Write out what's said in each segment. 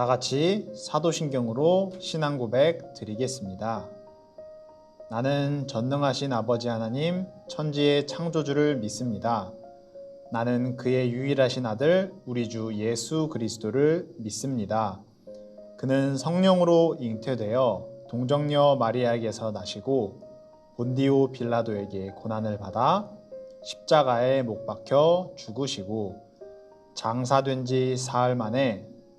다 같이 사도신경으로 신앙 고백 드리겠습니다. 나는 전능하신 아버지 하나님 천지의 창조주를 믿습니다. 나는 그의 유일하신 아들 우리 주 예수 그리스도를 믿습니다. 그는 성령으로 잉태되어 동정녀 마리아에게서 나시고 본디오 빌라도에게 고난을 받아 십자가에 못 박혀 죽으시고 장사된 지 사흘 만에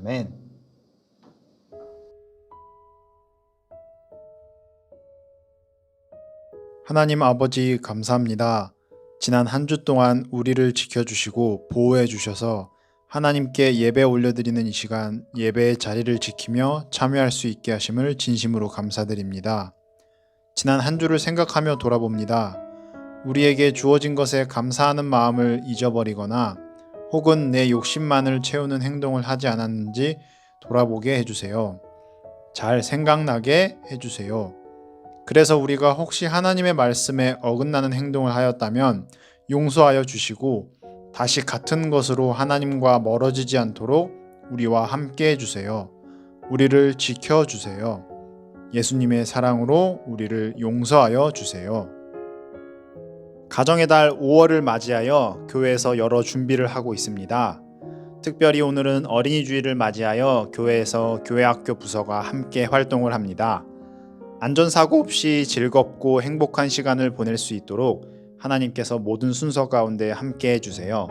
아멘. 하나님 아버지 감사합니다. 지난 한 주 동안 우리를 지켜주시고 보호해 주셔서 하나님께 예배 올려드리는 이 시간 예배의 자리를 지키며 참여할 수 있게 하심을 진심으로 감사드립니다. 지난 한 주를 생각하며 돌아봅니다. 우리에게 주어진 것에 감사하는 마음을 잊어버리거나 혹은 내 욕심만을 채우는 행동을 하지 않았는지 돌아보게 해주세요. 잘 생각나게 해주세요. 그래서 우리가 혹시 하나님의 말씀에 어긋나는 행동을 하였다면 용서하여 주시고 다시 같은 것으로 하나님과 멀어지지 않도록 우리와 함께 해주세요. 우리를 지켜주세요. 예수님의 사랑으로 우리를 용서하여 주세요. 가정의 달 5월을 맞이하여 교회에서 여러 준비를 하고 있습니다. 특별히 오늘은 어린이 주일을 맞이하여 교회에서 교회학교 부서가 함께 활동을 합니다. 안전사고 없이 즐겁고 행복한 시간을 보낼 수 있도록 하나님께서 모든 순서 가운데 함께 해주세요.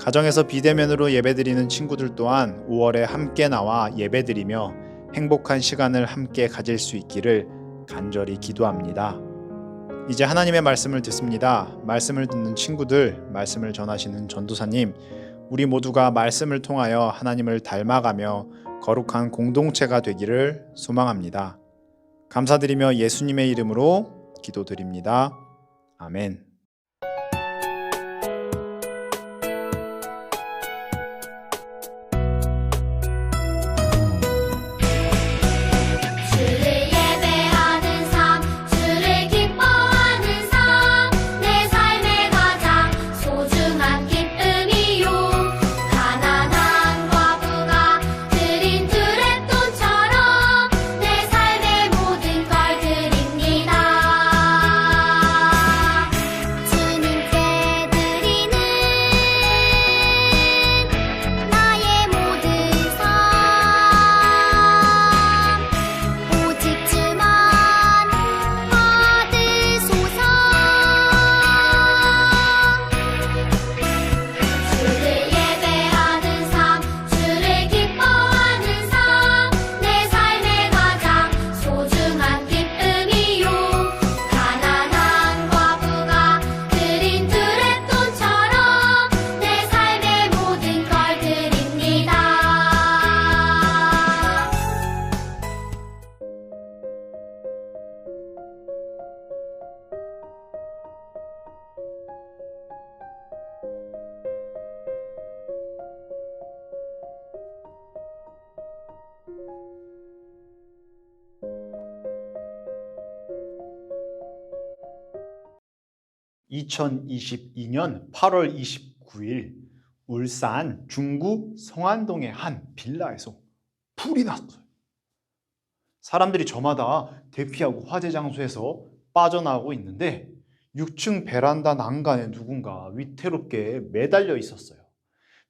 가정에서 비대면으로 예배드리는 친구들 또한 5월에 함께 나와 예배드리며 행복한 시간을 함께 가질 수 있기를 간절히 기도합니다. 이제 하나님의 말씀을 듣습니다. 말씀을 듣는 친구들, 말씀을 전하시는 전도사님, 우리 모두가 말씀을 통하여 하나님을 닮아가며 거룩한 공동체가 되기를 소망합니다. 감사드리며 예수님의 이름으로 기도드립니다. 아멘. (2022년 8월 29일) 울산 중구 성안동의 한 빌라에서 불이 났어요. 사람들이 저마다 대피하고 화재 장소에서 빠져나오고 있는데 6층 베란다 난간에 누군가 위태롭게 매달려 있었어요.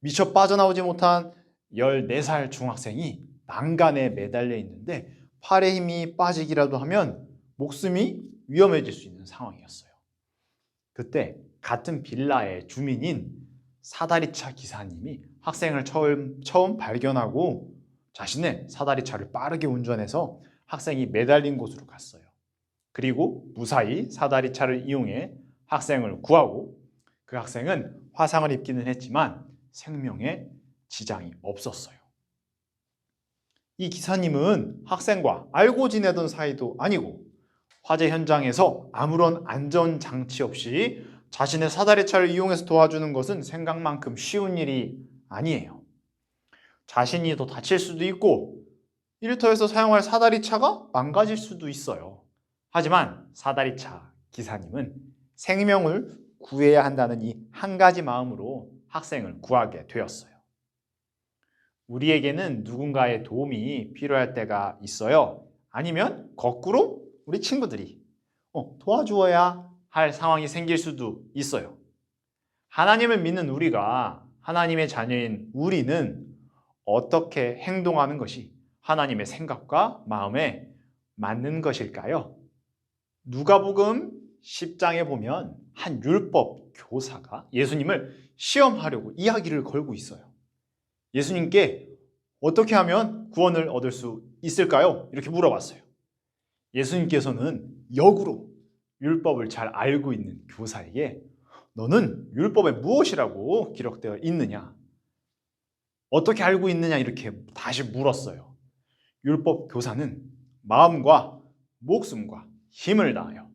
미처 빠져나오지 못한 14살 중학생이 난간에 매달려 있는데 팔에 힘이 빠지기라도 하면 목숨이 위험해질 수 있는 상황이었어요. 그때 같은 빌라의 주민인 사다리차 기사님이 학생을 처음, 처음 발견하고 자신의 사다리차를 빠르게 운전해서 학생이 매달린 곳으로 갔어요. 그리고 무사히 사다리차를 이용해 학생을 구하고 그 학생은 화상을 입기는 했지만 생명에 지장이 없었어요. 이 기사님은 학생과 알고 지내던 사이도 아니고 화재 현장에서 아무런 안전 장치 없이 자신의 사다리 차를 이용해서 도와주는 것은 생각만큼 쉬운 일이 아니에요. 자신이 더 다칠 수도 있고 일터에서 사용할 사다리 차가 망가질 수도 있어요. 하지만 사다리 차 기사님은 생명을 구해야 한다는 이 한 가지 마음으로 학생을 구하게 되었어요. 우리에게는 누군가의 도움이 필요할 때가 있어요. 아니면 거꾸로 우리 친구들이 어, 도와주어야 할 상황이 생길 수도 있어요. 하나님을 믿는 우리가 하나님의 자녀인 우리는 어떻게 행동하는 것이 하나님의 생각과 마음에 맞는 것일까요? 누가복음 10장에 보면 한 율법 교사가 예수님을 시험하려고 이야기를 걸고 있어요. 예수님께 어떻게 하면 구원을 얻을 수 있을까요? 이렇게 물어봤어요. 예수님께서는 역으로 율법을 잘 알고 있는 교사에게 너는 율법에 무엇이라고 기록되어 있느냐? 어떻게 알고 있느냐? 이렇게 다시 물었어요. 율법 교사는 마음과 목숨과 힘을 다하여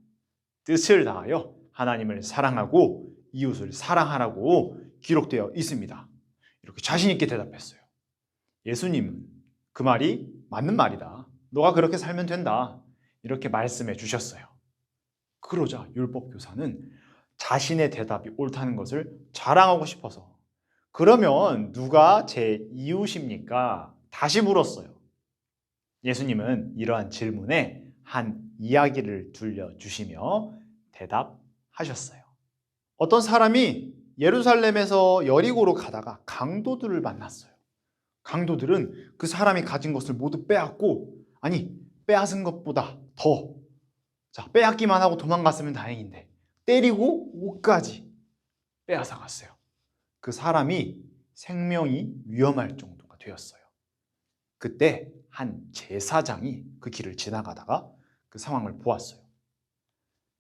뜻을 다하여 하나님을 사랑하고 이웃을 사랑하라고 기록되어 있습니다. 이렇게 자신 있게 대답했어요. 예수님은 그 말이 맞는 말이다. 너가 그렇게 살면 된다. 이렇게 말씀해 주셨어요. 그러자 율법 교사는 자신의 대답이 옳다는 것을 자랑하고 싶어서 그러면 누가 제 이웃입니까? 다시 물었어요. 예수님은 이러한 질문에 한 이야기를 들려주시며 대답하셨어요. 어떤 사람이 예루살렘에서 여리고로 가다가 강도들을 만났어요. 강도들은 그 사람이 가진 것을 모두 빼앗고, 아니, 빼앗은 것보다 더, 자, 빼앗기만 하고 도망갔으면 다행인데, 때리고 옷까지 빼앗아 갔어요. 그 사람이 생명이 위험할 정도가 되었어요. 그때 한 제사장이 그 길을 지나가다가 그 상황을 보았어요.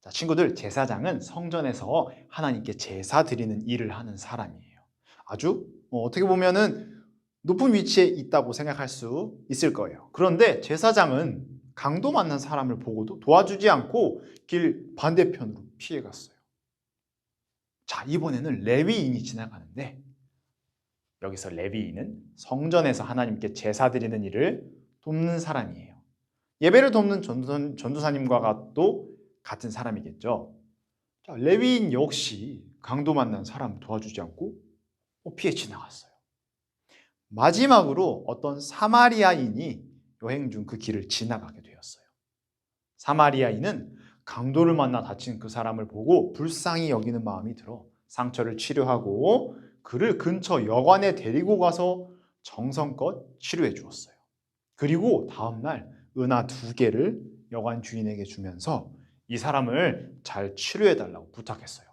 자, 친구들, 제사장은 성전에서 하나님께 제사 드리는 일을 하는 사람이에요. 아주 어, 어떻게 보면은 높은 위치에 있다고 생각할 수 있을 거예요. 그런데 제사장은 강도 만난 사람을 보고도 도와주지 않고 길 반대편으로 피해 갔어요. 자, 이번에는 레위인이 지나가는데 여기서 레위인은 성전에서 하나님께 제사 드리는 일을 돕는 사람이에요. 예배를 돕는 전도사, 또 같은 사람이겠죠. 자, 레위인 역시 강도 만난 사람 도와주지 않고 피해 지나갔어요. 마지막으로 어떤 사마리아인이 여행 중 그 길을 지나가게 되었어요. 사마리아인은 강도를 만나 다친 그 사람을 보고 불쌍히 여기는 마음이 들어 상처를 치료하고 그를 근처 여관에 데리고 가서 정성껏 치료해 주었어요. 그리고 다음날 은하 두 개를 여관 주인에게 주면서 이 사람을 잘 치료해 달라고 부탁했어요.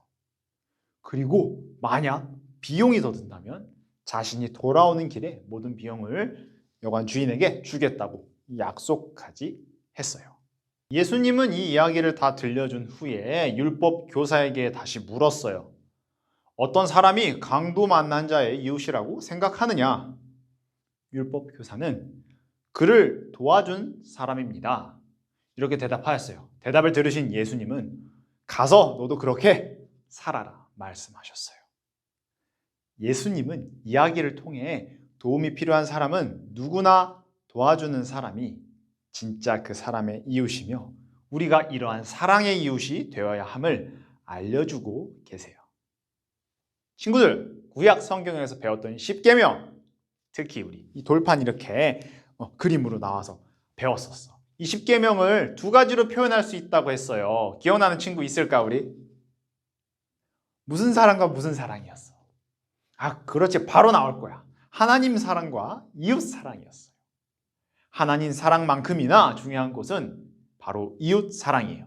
그리고 만약 비용이 더 든다면 자신이 돌아오는 길에 모든 비용을 여관 주인에게 주겠다고 약속하지 했어요. 예수님은 이 이야기를 다 들려준 후에 율법 교사에게 다시 물었어요. 어떤 사람이 강도 만난 자의 이웃이라고 생각하느냐? 율법 교사는 그를 도와준 사람입니다. 이렇게 대답하였어요. 대답을 들으신 예수님은 가서 너도 그렇게 살아라 말씀하셨어요. 예수님은 이야기를 통해 도움이 필요한 사람은 누구나 도와주는 사람이 진짜 그 사람의 이웃이며 우리가 이러한 사랑의 이웃이 되어야 함을 알려주고 계세요. 친구들, 구약 성경에서 배웠던 10계명 특히 우리 이 돌판 이렇게 어, 그림으로 나와서 배웠었어. 이 10계명을 두 가지로 표현할 수 있다고 했어요. 기억나는 친구 있을까 우리? 무슨 사랑과 무슨 사랑이었어? 아, 그렇지. 바로 나올 거야. 하나님 사랑과 이웃 사랑이었어요. 하나님 사랑만큼이나 중요한 것은 바로 이웃 사랑이에요.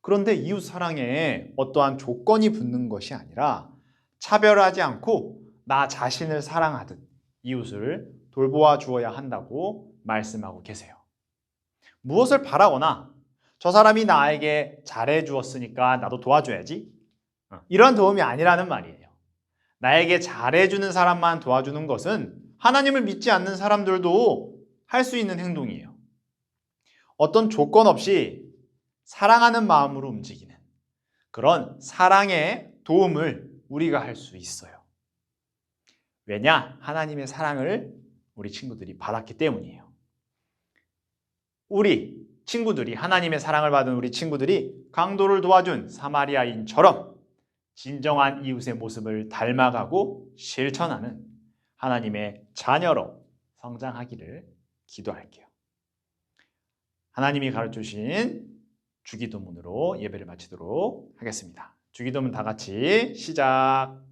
그런데 이웃 사랑에 어떠한 조건이 붙는 것이 아니라 차별하지 않고 나 자신을 사랑하듯 이웃을 돌보아 주어야 한다고 말씀하고 계세요. 무엇을 바라거나 저 사람이 나에게 잘해 주었으니까 나도 도와줘야지. 어, 이런 도움이 아니라는 말이에요. 나에게 잘해 주는 사람만 도와주는 것은 하나님을 믿지 않는 사람들도 할 수 있는 행동이에요. 어떤 조건 없이 사랑하는 마음으로 움직이는 그런 사랑의 도움을 우리가 할 수 있어요. 왜냐? 하나님의 사랑을 우리 친구들이 받았기 때문이에요. 우리 친구들이 하나님의 사랑을 받은 우리 친구들이 강도를 도와준 사마리아인처럼 진정한 이웃의 모습을 닮아가고 실천하는 하나님의 자녀로 성장하기를 기도할게요. 하나님이 가르쳐 주신 주기도문으로 예배를 마치도록 하겠습니다. 주기도문 다 같이 시작.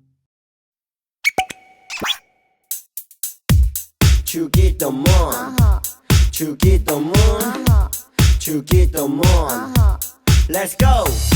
주기도문 주기도문 주기도문. Let's go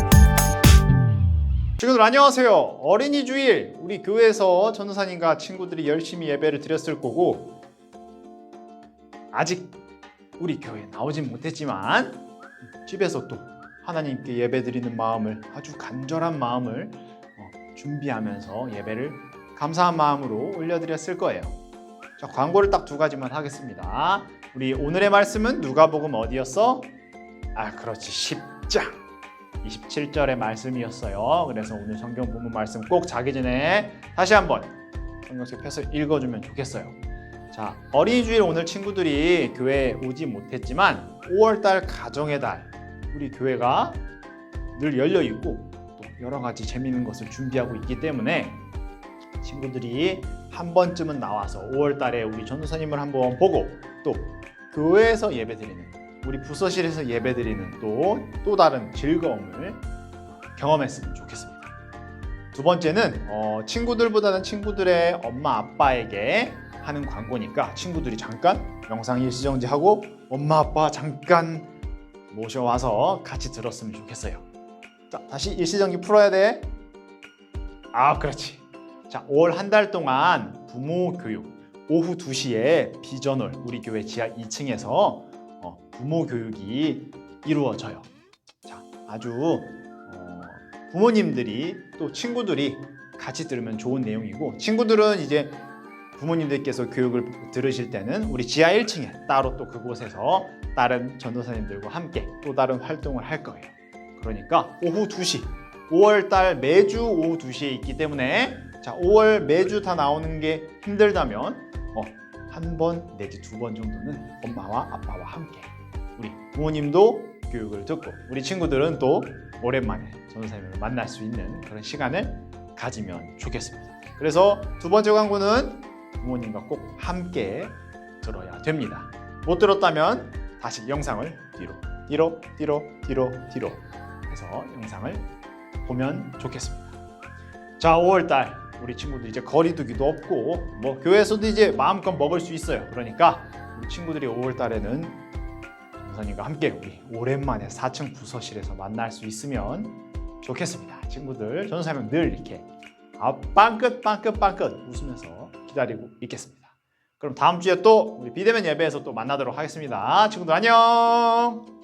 친구들 안녕하세요. 어린이 주일 우리 교회에서 전도사님과 친구들이 열심히 예배를 드렸을 거고 아직 우리 교회에 나오진 못했지만 집에서 또 하나님께 예배 드리는 마음을 아주 간절한 마음을 어, 준비하면서 예배를 감사한 마음으로 올려드렸을 거예요. 자 광고를 딱 두 가지만 하겠습니다. 우리 오늘의 말씀은 누가복음 어디였어? 아 그렇지 10장 27절의 말씀이었어요. 그래서 오늘 성경 본문 말씀 꼭 자기 전에 다시 한번 성경책 펴서 읽어주면 좋겠어요. 자, 어린이 주일 오늘 친구들이 교회에 오지 못했지만 5월달 가정의 달 우리 교회가 늘 열려 있고 또 여러 가지 재미있는 것을 준비하고 있기 때문에 친구들이 한 번쯤은 나와서 5월달에 우리 전도사님을 한번 보고 또 교회에서 예배드리는 우리 부서실에서 예배드리는 또 또 다른 즐거움을 경험했으면 좋겠습니다. 두 번째는 어, 친구들보다는 친구들의 엄마 아빠에게 하는 광고니까 친구들이 잠깐 영상 일시정지하고 엄마 아빠 잠깐 모셔와서 같이 들었으면 좋겠어요. 자 다시 일시정지 풀어야 돼. 아 그렇지. 자 5월 한달 동안 부모 교육 오후 2시에 비전홀 우리 교회 지하 2층에서 어, 부모 교육이 이루어져요. 자, 아주 어, 부모님들이 또 친구들이 같이 들으면 좋은 내용이고 친구들은 이제 부모님들께서 교육을 들으실 때는 우리 지하 1층에 따로 또 그곳에서 다른 전도사님들과 함께 또 다른 활동을 할 거예요. 그러니까 오후 2시 5월 달 매주 오후 2시에 있기 때문에 자 5월 매주 다 나오는 게 힘들다면 어, 한 번 내지 두 번 정도는 엄마와 아빠와 함께 우리 부모님도 교육을 듣고 우리 친구들은 또 오랜만에 전도사님을 만날 수 있는 그런 시간을 가지면 좋겠습니다. 그래서 두 번째 광고는 부모님과 꼭 함께 들어야 됩니다. 못 들었다면 다시 영상을 뒤로 뒤로 뒤로 뒤로 뒤로 해서 영상을 보면 좋겠습니다. 자, 5월달 우리 친구들 이제 거리두기도 없고 뭐 교회에서도 이제 마음껏 먹을 수 있어요. 그러니까 우리 친구들이 5월달에는 전사님과 함께 우리 오랜만에 4층 부서실에서 만날 수 있으면 좋겠습니다. 친구들 전사님은 늘 이렇게 아, 빵긋 빵긋 빵긋 웃으면서 기다리고 있겠습니다. 그럼 다음 주에 또 우리 비대면 예배에서 또 만나도록 하겠습니다. 친구들 안녕.